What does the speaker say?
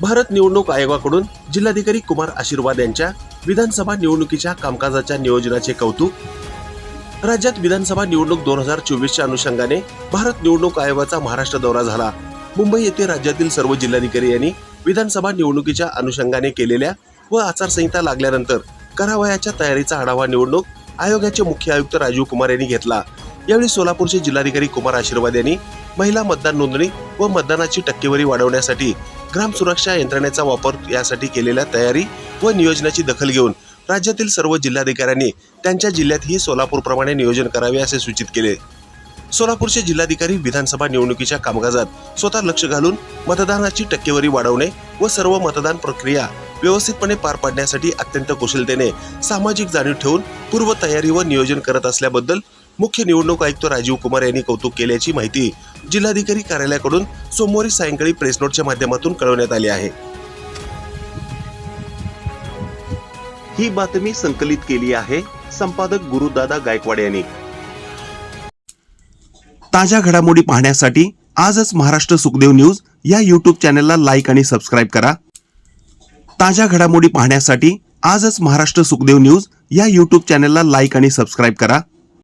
भारत निवडणूक आयोगाकडून जिल्हाधिकारी कुमार आशीर्वाद यांच्या विधानसभा निवडणुकीच्या कामकाजाच्या नियोजनाचे कौतुक. राज्यात विधानसभा निवडणूक दोन हजार चोवीसच्या अनुषंगाने भारत निवडणूक आयोगाचा महाराष्ट्र दौरा झाला. मुंबई येथे राज्यातील सर्व जिल्हाधिकारी यांनी विधानसभा निवडणुकीच्या अनुषंगाने केलेल्या व आचारसंहिता लागल्यानंतर करावयाच्या तयारीचा आढावा निवडणूक आयोगाचे मुख्य आयुक्त राजीव कुमार यांनी घेतला. यावेळी सोलापूरचे जिल्हाधिकारी कुमार आशीर्वाद यांनी महिला मतदान नोंदणी व मतदानाची टक्केवारी वाढवण्यासाठी ग्राम सुरक्षा यंत्रणेचा वापर यासाठी केलेल्या तयारी व नियोजनाची दखल घेऊन राज्यातील सर्व जिल्हाधिकाऱ्यांनी त्यांच्या जिल्ह्यातही सोलापूरप्रमाणे नियोजन करावे असे सूचित केले. सोलापूरचे जिल्हाधिकारी विधानसभा निवडणुकीच्या कामकाजात स्वतः लक्ष घालून मतदानाची टक्केवारी वाढवणे व सर्व मतदान प्रक्रिया व्यवस्थितपणे पार पाडण्यासाठी अत्यंत कुशलतेने सामाजिक जाणीव ठेवून पूर्वतयारी व नियोजन करत असल्याबद्दल मुख्य निवडणूक आयुक्त राजीव कुमार यांनी कौतुक केल्याची माहिती जिल्हाधिकारी कार्यालयाकडून सोमवारी सायंकाळी प्रेसनोटच्या माध्यमातून कळवण्यात आली आहे. ही बातमी संकलित केली आहे संपादक गुरुदादा गायकवाड यांनी. ताज्या घडामोडी पाहण्यासाठी आजच महाराष्ट्र सुखदेव न्यूज या यूट्यूब चॅनलला लाईक आणि सबस्क्राईब करा. ताज्या घडामोडी पाहण्यासाठी आजच महाराष्ट्र सुखदेव न्यूज या यूट्यूब चॅनलला लाईक आणि सबस्क्राईब करा.